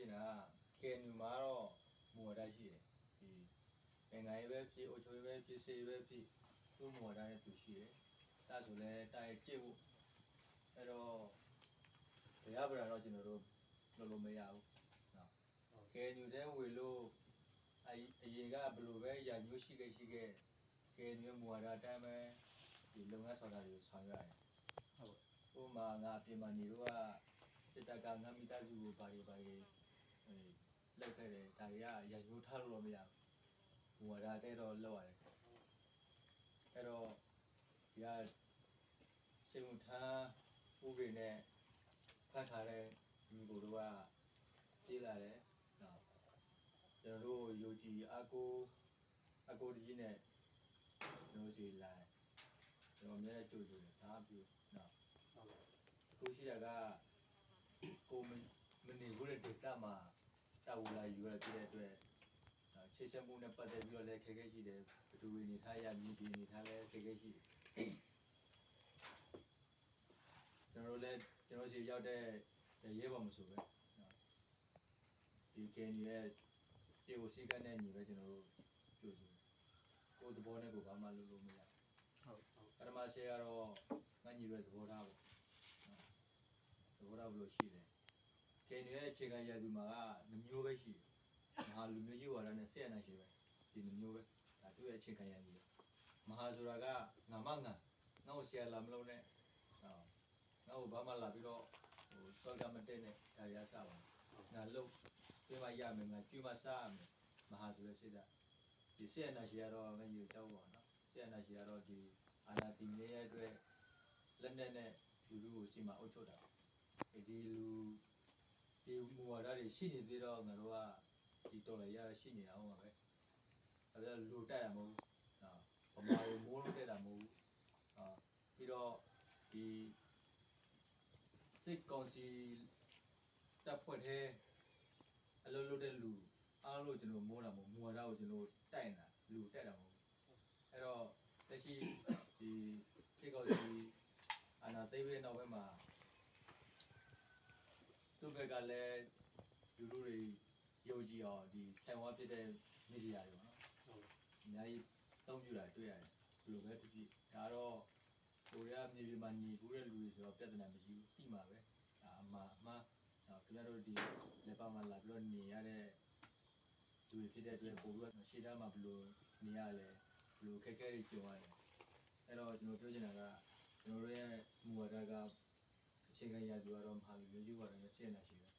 ချင်တာက KNU မှာတော့မူဝါဒရှိတယ်ဒီနိုင်ငံရေးပဲဖြစ်အုပ်ချုပ်ရေးပဲဖြစ်စေရေးပဲဖြစ်သူ့မူဝါဒနဲ့သူရှိတယ်ဒါဆိုလဲတာရဲ့ကြည့်ဖို့အဲ့တော့ဘယ်ရပါတော့ကျွန်တော်တို့လုပ်လို့မရဘူးနော် KNU တဲ့ဝေလို့အအရင်ကဘယ်လိုပဲရာမျိုးရှိခဲ့ရှိခဲ့ KNU မူဝါဒအတိုင်းပဲဒီလုပ်ငန်းဆောင်တာတွေကိုဆောင်ရွက်ရတယ်ဟုတ်ဥပမာငါအပြင်မှာနေတော့ကစစ်တပ်ကငါမိသားစုကိုဘာတွေဘာတွေ အဲလောက်ခဲ့တယ်ဒါတွေကရရိုးထားလို့တော့မရဘူးဘဝဒါတဲ့တော့လောက်ရတယ်အဲ့တော့ဒီကစေုံထားဥပဒေနဲ့ဖတ်ထားတဲ့ဒီကိုတော့ကကြီးလာတယ်နော်ကျွန်တော်တို့ယုံကြည်အကိုအကိုဒီနဲ့ကျွန်တော်စီလာတယ်ကျွန်တော်အများကြီးကြိုးကြိုးတယ်ဒါအပြူနော်ဟုတ်ကဲ့အခုရှိတာကကိုမမနေဘူးတဲ့ဒေတာမှာ တာဝူလာယူရပြတဲ့အတွက်ဒါချေချက်မှုနဲ့ပတ်သက်ပြီးတော့လည်းခက်ခဲရှိတယ်ဘယ်သူဝင်နေထားရမြည်ပြီးနေထားလဲခက်ခဲရှိတယ်ကျွန်တော်တို့လည်းကျွန်တော်စီရောက်တဲ့ရဲဘော်မဆိုပဲနော်ဒီကင်ရဲ့ကျေကိုစီကန်းတဲ့ညီပဲကျွန်တော်တို့ကြိုးစုကိုယ်သဘောနဲ့ကိုယ်ဘာမှလုပ်လို့မရဘူးဟုတ်ဟုတ်ပထမဆဲကတော့ငါညီရဲ့သဘောထားပေါ့သဘောထားဘယ်လိုရှိလဲ ကင်ရဲ့အခြေခံရည်သူမှာကနှမျိုးပဲရှိတယ်မဟာလူမျိုးကြီးဝါဒနဲ့ဆက်ရနိုင်ရှိပဲဒီနှမျိုးပဲဒါသူ့ရဲ့အခြေခံရည်ကြီးမဟာဆိုတာကငါမငါငါ့ကိုဆရာလာမလို့နဲ့ဟောငါ့ကိုဘာမှလာပြီးတော့ဟိုစောကမတက်နဲ့ဒါရစပါငါလုံးပြမရမယ်ငါကျွမစားရမယ်မဟာဆိုတဲ့စိတ်ဓာတ်ဒီဆက်ရနိုင်ရှိရတော့ငါညီကိုကြောက်ပါနော်ဆက်ရနိုင်ရှိရတော့ဒီအာနာတီနေရဲ့အတွက်လက်နက်နဲ့လူလူကိုစီမအုပ်ချုပ်တာဒီလူ ဒီမူဝါဒတွေရှိနေသေးတော့ငါတို့ကဒီတော်လည်းရရှိနေအောင်ပါပဲအဲဒါလူတက်ရမဟုတ်ဘူးဟာဗမာတွေမိုးလို့တက်တာမဟုတ်ဘူးဟာပြီးတော့ဒီစစ်ကောင်စီတပ်ဖွဲ့တဲ့အလုပ်လုပ်တဲ့လူအားလို့ကျွန်တော်မိုးတာမဟုတ်မူဝါဒကိုကျွန်တော်တိုက်နေတာလူတက်တာမဟုတ်ဘူးအဲ့တော့လက်ရှိဒီစိတ်ကောက်စီအာနာသိမ်းပြီးနောက်ပိုင်းမှာ သူ့ဘက်ကလည်းလူလူတွေယုံကြည်အောင်ဒီဆိုင်ဝါဖြစ်တဲ့မီဒီယာတွေပေါ့နော်ဟုတ်အများကြီးအသုံးပြုတာတွေ့ရတယ်ဘယ်လိုပဲဖြစ်ဖြစ်ဒါတော့ကိုရီးယားမြေပြင်မှာညီဘူးတဲ့လူတွေဆိုတော့ပြဿနာမရှိဘူးပြီးမှာပဲဒါအမှားအမှားတော့ခင်ဗျားတို့ဒီလက်ပါမှာလာပြီးတော့နေရတဲ့လူတွေဖြစ်တဲ့အတွက်ပို့ပြီးတော့ရှေ့တန်းမှာဘယ်လိုနေရလဲဘယ်လိုခက်ခဲတွေကြုံရလဲအဲ့တော့ကျွန်တော်ပြောချင်တာကကျွန်တော်တို့ရဲ့မူဝါဒက အခြေခံရသူကတော့မဟာလူမျိုးကြီးဝါဒနဲ့ရှင်းနေတာရှိတယ်